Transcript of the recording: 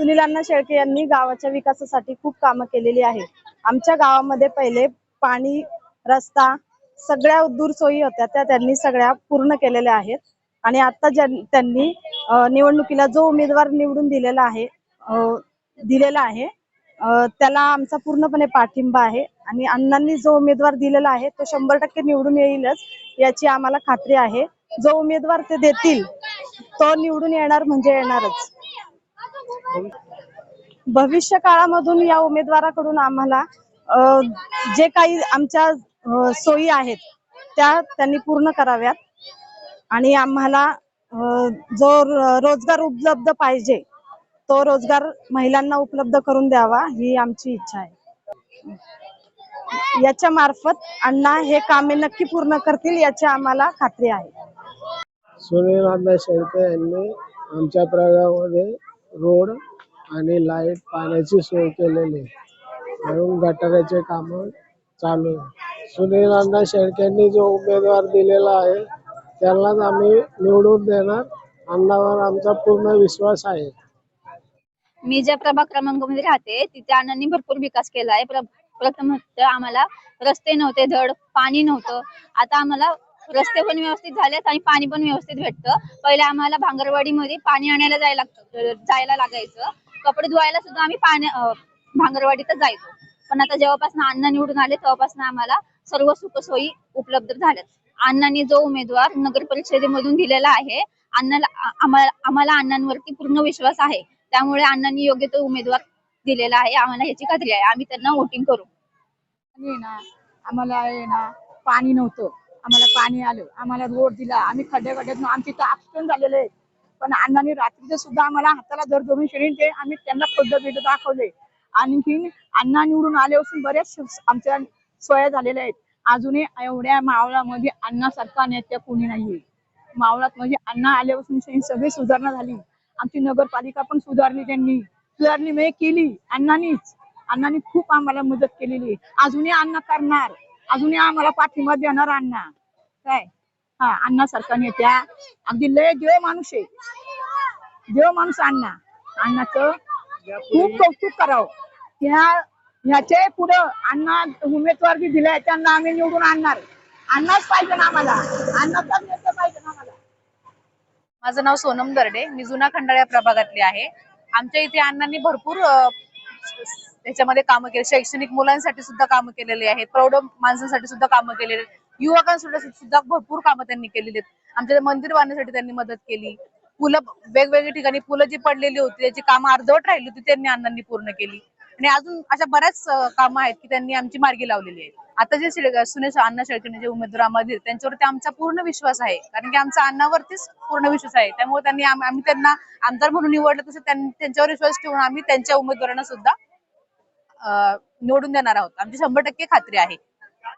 सुनील अण्णा शेळके यांनी गावाच्या विकासासाठी खूप कामं केलेली आहे आमच्या गावामध्ये पहिले पाणी रस्ता सगळ्या दूर सोयी होत्या त्या त्यांनी सगळ्या पूर्ण केलेल्या आहेत. आणि आता ज्यां- त्यांनी निवडणुकीला जो उमेदवार निवडून दिलेला आहे दिलेला आहे त्याला आमचा पूर्णपणे पाठिंबा आहे. आणि अण्णांनी जो उमेदवार दिलेला आहे तो शंभर टक्के निवडून येईलच याची आम्हाला खात्री आहे. जो उमेदवार ते देतील तो निवडून येणार म्हणजे येणारच. भविष्य काळामधून या उमेदवाराकडून आम्हाला जे काही आमच्या सोयी आहेत त्या त्यांनी पूर्ण कराव्यात. आणि आम्हाला जो रोजगार उपलब्ध पाहिजे तो रोजगार महिलांना उपलब्ध करून द्यावा ही आमची इच्छा आहे. याच्या मार्फत अण्णा हे कामे नक्की पूर्ण करतील याची आम्हाला खात्री आहे. सुनील शेळके यांनी आमच्या प्रयोगामध्ये रोड आणि लाइट पाण्याची सोय केलेली आहे. म्हणून गटाराचे काम चालू आहे. सुनील अण्णा शेळकेंनी जो उमेदवार दिलेला आहे त्यालाच आम्ही निवडून देणार. अण्णावर आमचा पूर्ण विश्वास आहे. मी ज्या प्रभाग क्रमांकामध्ये राहते तिथे अण्णांनी भरपूर विकास केला आहे. प्र- प्रथम आम्हाला रस्ते नव्हते धड पाणी नव्हतं. आता आम्हाला रस्ते पण व्यवस्थित झालेत आणि पाणी पण व्यवस्थित भेटतं. पहिले आम्हाला भांगरवाडीमध्ये पाणी आणायला जायला लागतं जायला लागायचं. कपडे धुवायला सुद्धा आम्ही पाण्या भांगरवाडीतच जायचो. पण आता जेव्हापासून अण्णा निवडून आले तेव्हापासून आम्हाला सर्व सुखसोयी उपलब्ध झाल्यात. अण्णांनी जो उमेदवार नगर परिषदेमधून दिलेला आहे अण्णाला आम्हाला अण्णांवरती पूर्ण विश्वास आहे. त्यामुळे अण्णांनी योग्य तो उमेदवार दिलेला आहे. आम्हाला याची खात्री आहे. आम्ही त्यांना वोटिंग करू. ना आम्हाला आहे ना पाणी नव्हतं. आम्हाला पाणी आलं आम्हाला रोड दिला आम्ही खड्डे खड्ड्यात आमची तर ऍक्सिडेंट झालेले आहेत पण अण्णांनी रात्रीचे सुद्धा आम्हाला हाताला धर धरून शिरीन ते आम्ही त्यांना खड्ड बिड दाखवले. आणखी अण्णा निवडून आल्यापासून बऱ्याच आमच्या सोया झालेल्या आहेत. अजूनही एवढ्या मावळामध्ये अण्णासारखा नेत्या कोणी नाहीये. मावळात म्हणजे अण्णा आल्यापासून सगळी सुधारणा झाली. आमची नगरपालिका पण सुधारली त्यांनी. सुधारणी म्हणजे केली अण्णांनीच. अण्णांनी खूप आम्हाला मदत केलेली आहे. अजूनही अण्णा करणार. अजूनही आम्हाला पाठिंबा देणार अण्णा. काय? हा अण्णा सारखा नेत्या. अगदी लय देव माणूस आहे. देव माणूस अण्णा. अण्णाचं खूप कौतुक करावं. ह्या ह्याचे पुढं अण्णा उमेदवार बी दिलाय त्यांना आम्ही निवडून आणणार. अण्णाच पाहिजे ना आम्हाला. अण्णाचाच नेता पाहिजे ना आम्हाला. माझं नाव सोनम दर्डे. मी जुना खंडाळ्या प्रभागातली आहे. आमच्या इथे अण्णांनी भरपूर अ, त्याच्यामध्ये कामं केली. शैक्षणिक मुलांसाठी सुद्धा कामं केलेली आहेत. प्रौढ माणसांसाठी सुद्धा कामं केलेली आहेत. युवकांसाठी सुद्धा भरपूर कामं त्यांनी केलेली आहेत. आमच्या मंदिर बांधण्यासाठी त्यांनी मदत केली. पुलं वेगवेगळ्या ठिकाणी पुलं जी पडलेली होती त्याची कामं अर्धवट राहिली होती त्यांनी अण्णांनी पूर्ण केली. आणि अजून अशा बऱ्याच कामं आहेत की त्यांनी आमची मार्गी लावलेली आहेत. आता जे सुनेश अण्णा शेळकेने जे उमेदवार आम्हाला दिले, त्यांच्यावरती आमचा पूर्ण विश्वास आहे. कारण की आमचा अण्णावरतीच पूर्ण विश्वास आहे. त्यामुळे त्यांनी आम्ही त्यांना आमदार म्हणून निवडलं तसं त्यांच्यावर विश्वास ठेवून आम्ही त्यांच्या उमेदवारांना सुद्धा निवडून देणार आहोत. आमची शंभर टक्के खात्री आहे.